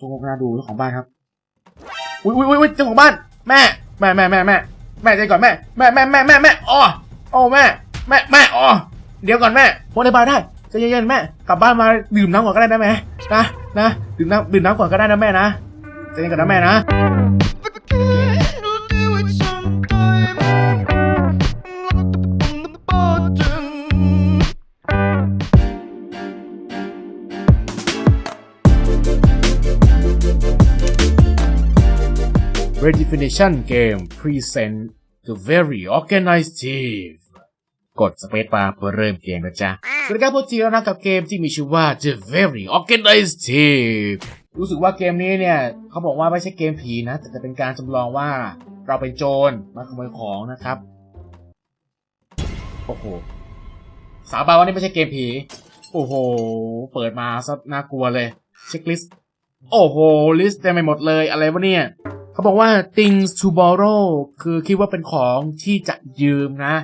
จงกนาดูเจ้าของบ้านครับ อุ้ยอุ้ยอุ้ยเจ้าของบ้าน แม่ แม่แม่แม่แม่แม่ใจก่อนแม่ แม่แม่แม่แม่แม่อ๋อโอ้แม่ แม่แม่อ๋อเดี๋ยวก่อนแม่พ้นในบ้านได้ใจเย็นๆแม่ กลับบ้านมาดื่มน้ำก่อนก็ได้นะแม่นะนะดื่มน้ำดื่มน้ำก่อนก็ได้นะแม่นะใจเย็นก่อนนะแม่นะ Redefinition Game Present the Very Organized Team กดสเปซบาร์เพื่อเริ่มเกมนะจ๊ะสวัสดีครับพวกจีแล้วนะกับเกมที่มีชื่อว่า The Very Organized Team รู้สึกว่าเกมนี้เนี่ยเขาบอกว่าไม่ใช่เกมผีนะ แต่จะเป็นการจำลองว่าเราเป็นโจรมาขโมยของนะครับ โอ้โห สาบานว่านี่ไม่ใช่เกมผี โอ้โห เปิดมาซะน่ากลัวเลย เช็คลิสต์ โอ้โห ลิสต์เต็มไปหมดเลยอะไรวะเนี่ย เขาบอกว่า things to borrow คือคิดว่าเป็นของที่จะยืมนะ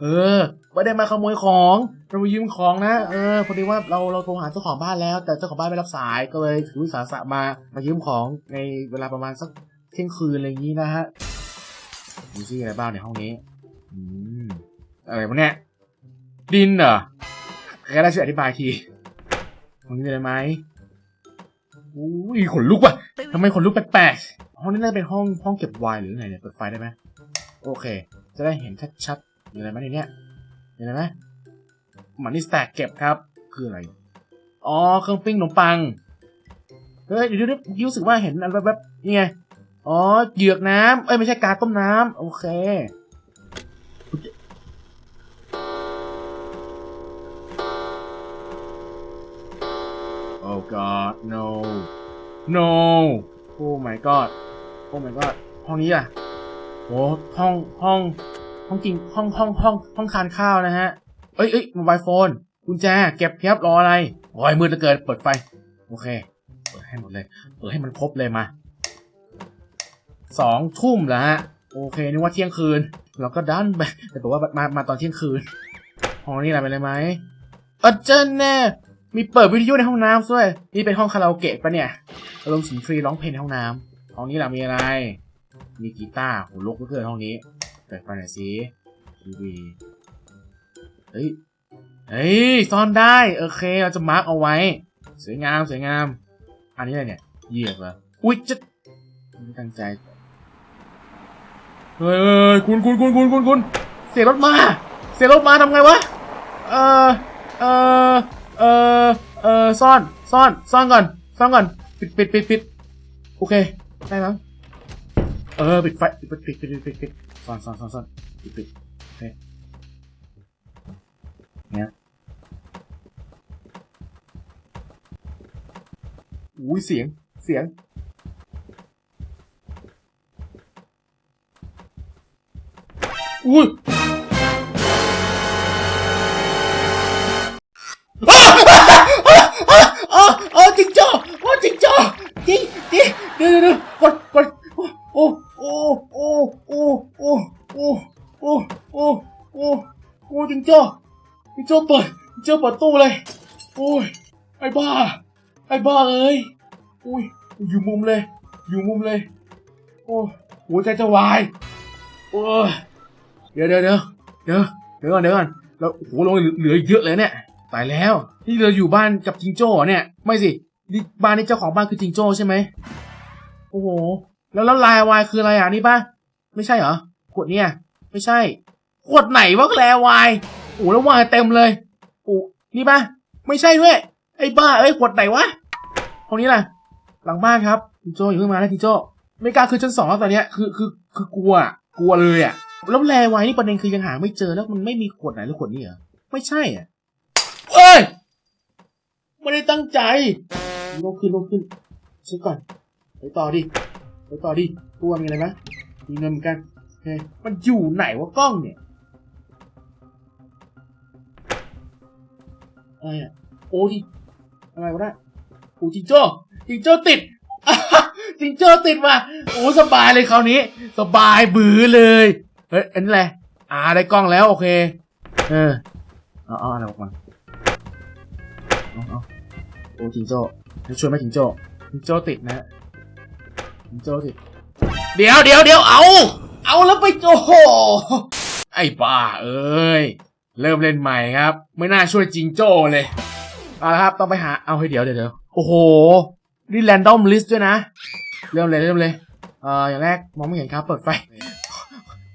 เออไม่ได้มาขโมยของเรามายืมของนะ เออพอดีว่าเราเราโทรหาเจ้าของบ้านแล้ว แต่เจ้าของบ้านไม่รับสายก็เลยถือวิสาสะมามายืมของในเวลาประมาณสักเที่ยงคืนอะไรอย่างนี้นะฮะดูซิอะไรบ้างในห้องนี้อืมอะไรวะเนี่ยดินเหรอใครได้ช่วยอธิบายทีห้องนี้มีอะไรไหมอุ้ยขนลุกว่ะทำไมขนลุกแปลกๆ ห้องนี้น่าจะเป็นห้องห้องเก็บไวน์หรือไงเนี่ยเปิดไฟได้ไหมโอเค จะได้เห็นชัดๆมีอะไรไหมในเนี้ยมีอะไรไหมมันนี่แตกเก็บครับคืออะไรอ๋อเครื่องปิ้งขนมปังเฮ้ยเดี๋ยวรู้สึกว่าเห็นอะไรแบบแบบนี่ไงอ๋อเหยือกน้ำเอ้ยไม่ใช่กาต้มน้ำโอเค Oh God no no Oh my God Oh my God ห้องนี้อะโอ้ห้องห้องห้องกินห้องห้องห้องห้องทานข้าวนะฮะ เอ้ยเอ้ยโมบายโฟนกุญแจเก็บเพียบรออะไรโอ้ยมืดเหลือเกินเปิดไฟ โอเค เปิดให้หมดเลย เปิดให้มันครบเลยมาสองทุ่มแล้วฮะ โอเคนึกว่าเที่ยงคืน เราก็ดันไปแต่บอกว่ามามาตอนเที่ยงคืนห้องนี้อะไรไปเลยไหมเออเจนแน่มีเปิดวิทยุในห้องน้ำด้วยนี่เป็นห้องคาราโอเกะปะเนี่ยอารมณ์สินฟรีร้องเพลงในห้องน้ำ ห้องนี้ล่ะมีอะไร มีกีตาร์โหลกเหลือเกินห้องนี้ เปิดไฟหน่อยสิทีวีเฮ้ย เฮ้ย ซ่อนได้ โอเค เราจะมาร์กเอาไว้ สวยงาม สวยงาม อันนี้อะไรเนี่ย เหยียบเหรอ อุ้ยจะไม่ตั้งใจ เฮ้ยเฮ้ยคุณคุณคุณคุณคุณคุณเสียรถมา เสียรถมาทำไงวะ เออเออเออเออซ่อน ซ่อน ซ่อนก่อน ซ่อนก่อน ปิดปิดปิดปิดโอเค ได้มั้งเออปิดไฟปิดปิดปิดปิดปิดซ่อนซ่อนซ่อนซ่อนปิดปิดโอเคเนี่ยอุ้ยเสียงเสียงอุ้ย จริงจ้อเปิดจริงจ้อเปิดตู้เลยโอ้ยไอ้บ้า ไอ้บ้าเอ้ยอุ้ยอยู่มุมเลย อยู่มุมเลย โอ้หัวใจจะวายโอ้เดี๋ยวเดี๋ยวเดี๋ยวเดี๋ยวเดี๋ยวก่อนเดี๋ยวก่อนเราโอ้โหเราเหลือเยอะเลยเนี่ยตายแล้วนี่เราอยู่บ้านกับจิงโจ้เหรอเนี่ย ไม่สินี่บ้านนี้เจ้าของบ้านคือจิงโจ้ใช่ไหมโอ้โหแล้วแล้วลายวายคืออะไรอะนี่ป่ะไม่ใช่เหรอขวดเนี่ย ไม่ใช่ขวดไหนวะแลวาย โอ้แล้ววายเต็มเลยโอ้นี่ปะไม่ใช่ด้วยไอ้บ้าเอ้ยขวดไหนวะตรงนี้ล่ะ หลังบ้านครับจิโจอย่าเพิ่งมานะจิโจไม่กล้าขึ้นชั้นสองแล้วตอนเนี้ยคือคือคือกลัวกลัวเลยอะแล้วแลไว้นี่ประเด็นคือยังหาไม่เจอแล้วมันไม่มีขวดไหนหรือขวดนี้เหรอไม่ใช่อะเอ้ยไม่ได้ตั้งใจลงขึ้นลงขึ้นเช็คก่อนไปต่อดิไปต่อดิตัวมีอะไรไหมมีเงินเหมือนกันโอเคมันอยู่ไหนวะกล้องเนี่ย อะไรอะโอ้ที่อะไรวะเนี่ยโอ้จิงโจ้จิงโจ้ติดจิงโจ้ติดว่ะโอ้สบายเลยคราวนี้ สบายบือเลยเฮ้ยอันนี้แหละอ่าได้กล้องแล้วโอเคเออเอาเอาอะไรออกมาเอาเอาโอ้จิงโจ้ให้ช่วยไหมจิงโจ้คุณโจ้ติดนะคุณโจ้ติดเดี๋ยวเดี๋ยวเดี๋ยวเอา เอาแล้วไปโอ้โหไอ้บ้าเอ้ย เริ่มเล่นใหม่ครับ ไม่น่าช่วยจิงโจ้เลยเอาละครับต้องไปหาเอาให้เดี๋ยวเดี๋ยวโอ้โหนี่แรนดอมลิสต์ด้วยนะ เริ่มเลยเริ่มเลยเอ่ออย่างแรกมองไม่เห็นครับเปิดไฟ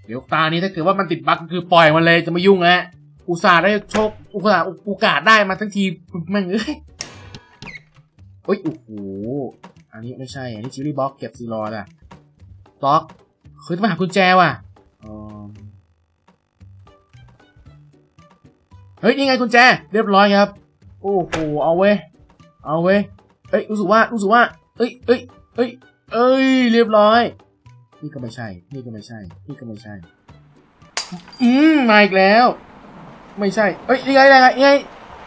เดี๋ยวตานี้ถ้าเกิดว่ามันติดบั๊กคือปล่อยมันเลยจะไม่ยุ่งแล้วอุตส่าห์ได้โชคอุตส่าห์โอกาสได้มาทั้งทีแม่งเอ้ยเฮ้ยโอ้โหอันนี้ไม่ใช่อันนี้จิลลี่บ็อกเก็บซีรอดอะล็อกคือต้องหากุญแจว่ะ เฮ้ย นี่ไงกุญแจ เรียบร้อยครับ โอ้โห เอาเว้ย เอาเว้ย เอ้ย รู้สึกว่า รู้สึกว่า เอ้ยเอ้ยเอ้ยเอ้ย เรียบร้อย นี่ก็ไม่ใช่ นี่ก็ไม่ใช่ นี่ก็ไม่ใช่ อืม มาอีกแล้ว ไม่ใช่ เอ้ยยังไงยังไงยังไง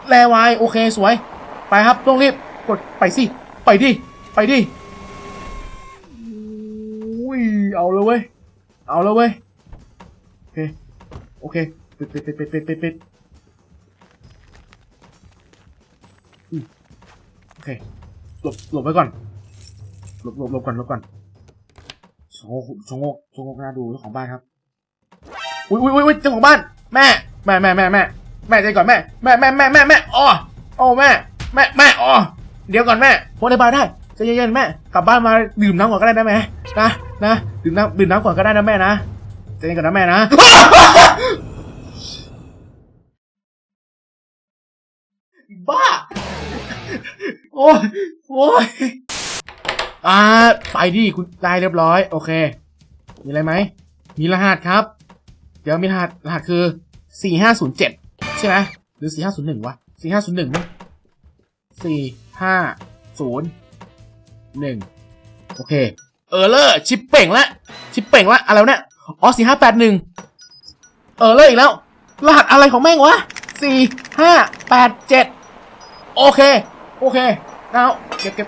แลวาย โอเค สวย ไปครับ ต้องรีบ กด ไปสิ ไปดิ ไปดิอุ้ย เอาเลยเว้ย เอาเลยเว้ย โอเค โอเค ปิดปิดปิดปิดปิดปิด เค หลบ หลบไว้ก่อน หลบหลบหลบก่อนหลบก่อนชงโงกชงโงกชงโงกน่าดูเจ้าของบ้านครับ อุ้ยอุ้ยอุ้ยเจ้าของบ้าน แม่ แม่แม่แม่แม่แม่ใจก่อนแม่ แม่แม่แม่แม่แม่อ๋อโอ้แม่ แม่แม่อ๋อเดี๋ยวก่อนแม่พูดในบ้านได้ใจเย็นๆแม่ กลับบ้านมาดื่มน้ำก่อนก็ได้นะแม่นะนะดื่มน้ำดื่มน้ำก่อนก็ได้นะแม่นะใจเย็นก่อนนะแม่นะบ้า โอ้ยโอ้ยอ่าไปดิคุณได้เรียบร้อย โอเค มีอะไรไหม มีรหัสครับ เดี๋ยวมีรหัสรหัสคือสี่ห้าศูนย์เจ็ดใช่ไหมหรือสี่ห้าศูนย์หนึ่งวะสี่ห้าศูนย์หนึ่งสี่ห้าศูนย์หนึ่งโอเค เออเลอร์ชิปเป่งละ ชิปเป่งละอะไรเนี่ยอ๋อสี่ห้าแปดหนึ่งเออเลอร์อีกแล้ว รหัสอะไรของแม่งวะสี่ห้าแปดเจ็ด โอเค โอเคเอาเก็บเก็บ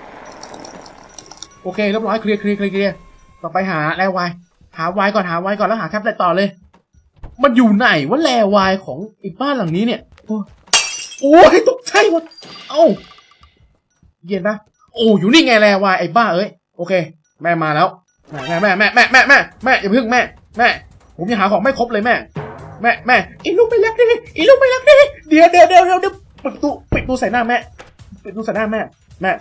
โอเคเรียบร้อยเคลียร์เคลียร์เคลียร์เคลียร์ต่อไปหาแลวายหาวายก่อนหาวายก่อนแล้วหาแท็บเล็ตต่อเลย มันอยู่ไหนว่าแลวายของอีกบ้านหลังนี้เนี่ย โอ้ยตกใจหมดเอ้าเย็นปะโอ้อยู่นี่ไงแลวายไอ้บ้าเอ้ยโอเค แม่มาแล้วแม่แม่แม่แม่แม่แม่แม่อย่าเพิ่งแม่แม่ผมยังหาของไม่ครบเลยแม่ แม่แม่อีลูกไม่รักดิอีลูกไม่รักดิเดี๋ยวเดี๋ยวเดี๋ยวเดี๋ยวเดี๋ยว ปิดตู้ปิดตู้ใส่หน้าแม่ปิดตู้ใส่หน้าแม่แม่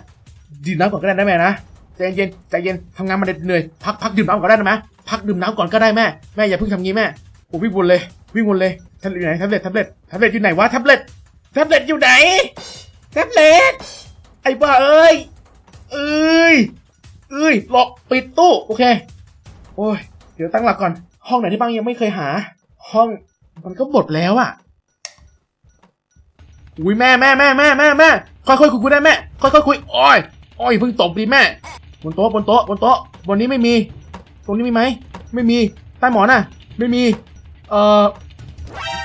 ดื่มน้ำก่อนก็ได้นะแม่นะใจเย็นใจเย็นทำงานมาเหนื่อยพักพักดื่มน้ำก่อนได้ไหมพักดื่มน้ำก่อนก็ได้แม่แม่อย่าเพิ่งทำงี้แม่ผมวิ่งวนเลยวิ่งวนเลยแท็บเล็ตอยู่ไหนแท็บเล็ตแท็บเล็ตแท็บเล็ตอยู่ไหนวะแท็บเล็ตแท็บเล็ตอยู่ไหนแท็บเล็ตไอ้บ้าเอ้ยเอ้ยเอ้ยหลอกปิดตู้โอเคโอ้ยเดี๋ยวตั้งหลักก่อน ห้องไหนที่บ้างยังไม่เคยหา ห้องมันก็หมดแล้วอะ อุ้ยแม่แม่แม่แม่แม่แม่ค่อยๆคุยคุยได้แม่ค่อยๆคุยอ้อยอ้อยเพิ่งตบดิแม่ บนโต๊ะบนโต๊ะบนโต๊ะบนนี้ไม่มี ตรงนี้มีไหมไม่มีใต้หมอนน่ะ ไม่มี เอ่อ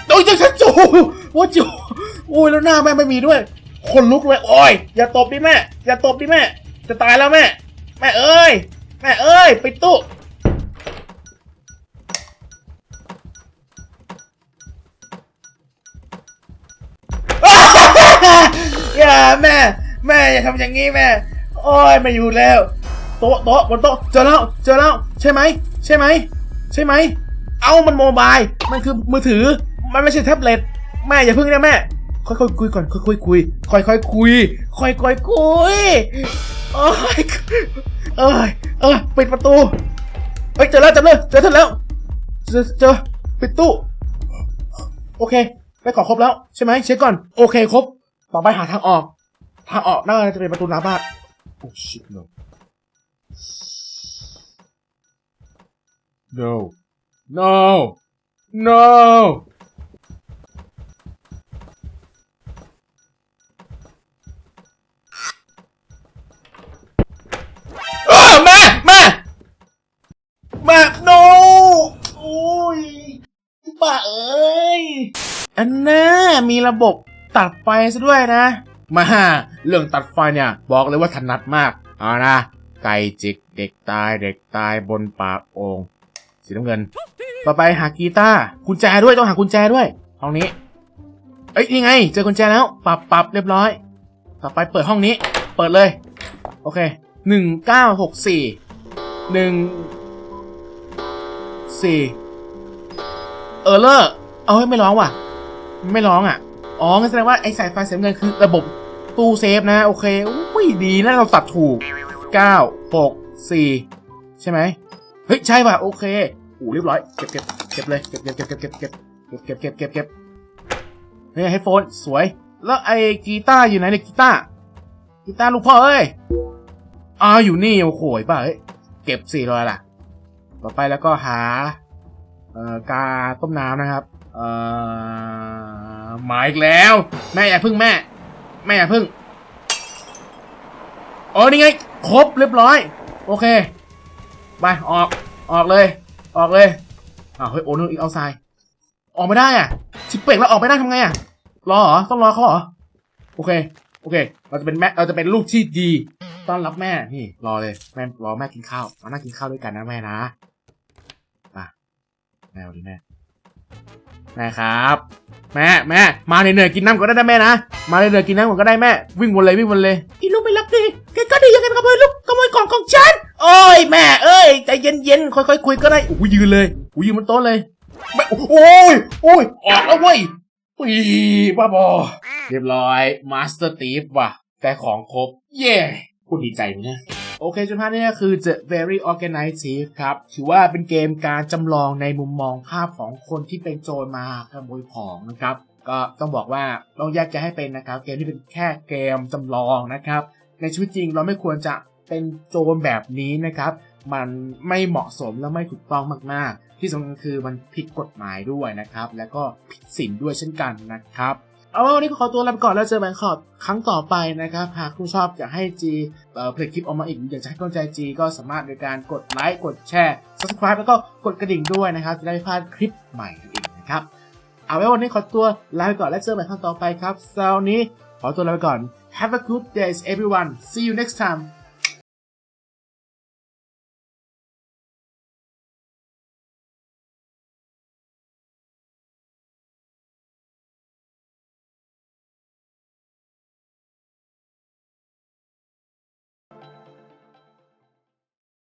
โอ้ยจะฉันจูว่าจูโอ้ยแล้วหน้าแม่ไม่มีด้วย คนลุกเลยโอ้ยอย่าตบดิแม่ อย่าตบดิแม่ จะตายแล้วแม่ แม่เอ้ย แม่เอ้ยปิดตู้ แม่ แม่อย่าทำอย่างนี้แม่ โอ้ยไม่อยู่แล้วโต๊ะโต๊ะบนโต๊ะเจอแล้วเจอแล้วใช่ไหมใช่ไหมใช่ไหมเอามันโมบายมันคือมือถือ มันไม่ใช่แท็บเล็ตแม่อย่าพึ่งนะแม่ค่อยๆคุยก่อนค่อยๆคุยค่อยๆคุยค่อยๆคุยโอ้ยเอ้ยเออปิดประตูเฮ้ยเจอแล้วเจอแล้วเจอท่านแล้วเจอเจอปิดตู้โอเคได้ของครบแล้วใช่ไหมเช็คก่อน โอเคครบต่อไปหาทางออก ทางออกน่าจะเป็นประตูหน้าบ้านโอ้ shit no no no no เออแม่แม่แม่ no โอ้ยบ้าเอ้ย อันน่ามีระบบตัดไฟซะด้วยนะ มาเรื่องตัดไฟเนี่ย บอกเลยว่าถนัดมากเอานะไก่จิกเด็กตายเด็กตายบนปากโองสีน้ำเงิน ต่อไปหากีตาร์กุญแจด้วยต้องหากุญแจด้วยห้องนี้ เอ้ยนี่ไง เจอกุญแจแล้วปรับปรับเรียบร้อย ต่อไปเปิดห้องนี้ เปิดเลย โอเคหนึ่งเก้าหกสี่หนึ่งสี่เออเลอร์เอาให้ไม่ร้องว่ะ ไม่ร้องอะ อ๋องั้นแสดงว่าไอ้สายไฟสีน้ำเงินคือระบบ ตู้เซฟนะ โอเคอุ้ยดีนะเราตัดถูกเก้าหกสี่ใช่ไหมเฮ้ย ใช่ป่ะ โอเคโอ้เรียบร้อย เก็บเก็บเก็บเลย เก็บเก็บเก็บเก็บเก็บเก็บเก็บเก็บเก็บเก็บเฮ้ยให้โฟนสวย แล้วไอ้กีตาร์อยู่ไหนเนี่ยกีตาร์กีตาร์ลูกพ่อเอ้ยอ้าอยู่นี่โอ้โหป่ะเฮ้ยเก็บสี่ร้อยล่ะ ต่อไปแล้วก็หาเอ่อกาต้มน้ำนะครับ เอ่อมาอีกแล้ว แม่อย่าพึ่งแม่ แม่พึ่งอ๋อนี่ไง ครบเรียบร้อย โอเค ไป ออก ออกเลย ออกเลยอ้าวเฮ้ย โอ้นึกอีกเอาทราย ออกไม่ได้อะชิปเป่งแล้วออกไม่ได้ทำไงอะ รอเหรอ ต้องรอเขาเหรอ โอเค โอเค เราจะเป็นแม่ เราจะเป็นลูกที่ดี ต้อนรับแม่ นี่ รอเลย แม่ รอแม่กินข้าว มานั่งกินข้าวด้วยกันนะแม่นะมาแม่วัสดีแม่ แม่ครับ แม่แม่มาเหนื่อยๆกินน้ำก่อนได้นะแม่นะมาเหนื่อยๆกินน้ำก่อนก็ได้แม่ วิ่งวนเลยวิ่งวนเลยอีลูกไม่รับดิแกก็ดียังไงขโมยลูกขโมยของของฉันโอ้ยแม่ เอ้ยใจเย็นๆค่อยๆคุยก็ได้โอ้ยยืนเลยโอ้ยยืนบนโต๊ะเลยแม่โอ้ยโอ้ยออกแล้วเว้ยปีบ้าบอเรียบร้อยมาสเตอร์ตีฟว่ะแต่ของครบเย้พูดดีใจไหมเนี่ย โอเคจุดพานี่ก็คือ The Very Organized Thief ครับ ถือว่าเป็นเกมการจำลองในมุมมองภาพของคนที่เป็นโจรมาขโมยของนะครับ ก็ต้องบอกว่าต้องแยกแยะให้เป็นนะครับ เกมที่เป็นแค่เกมจำลองนะครับ ในชีวิตจริงเราไม่ควรจะเป็นโจรแบบนี้นะครับ มันไม่เหมาะสมและไม่ถูกต้องมาก ๆ ที่สำคัญคือมันผิดกฎหมายด้วยนะครับ แล้วก็ผิดศีลด้วยเช่นกันนะครับ เอาวันนี้ก็ขอตัวลาไปก่อนแล้วเจอกันขอบครั้งต่อไปนะครับ หากคุณชอบอยากให้จีเผลิตคลิปออกมาอีกอยากจะให้กำลังใจจีก็สามารถโดยการกดไลค์กดแชร์ subscribe แล้วก็กดกระดิ่งด้วยนะครับ จะได้ไม่พลาดคลิปใหม่นั่นเองนะครับ เอาไว้วันนี้ขอตัวลาไปก่อนแล้วเจอกันครั้งต่อไปครับสวันนี้ขอตัวลาไปก่อน Have a good day everyone see you next time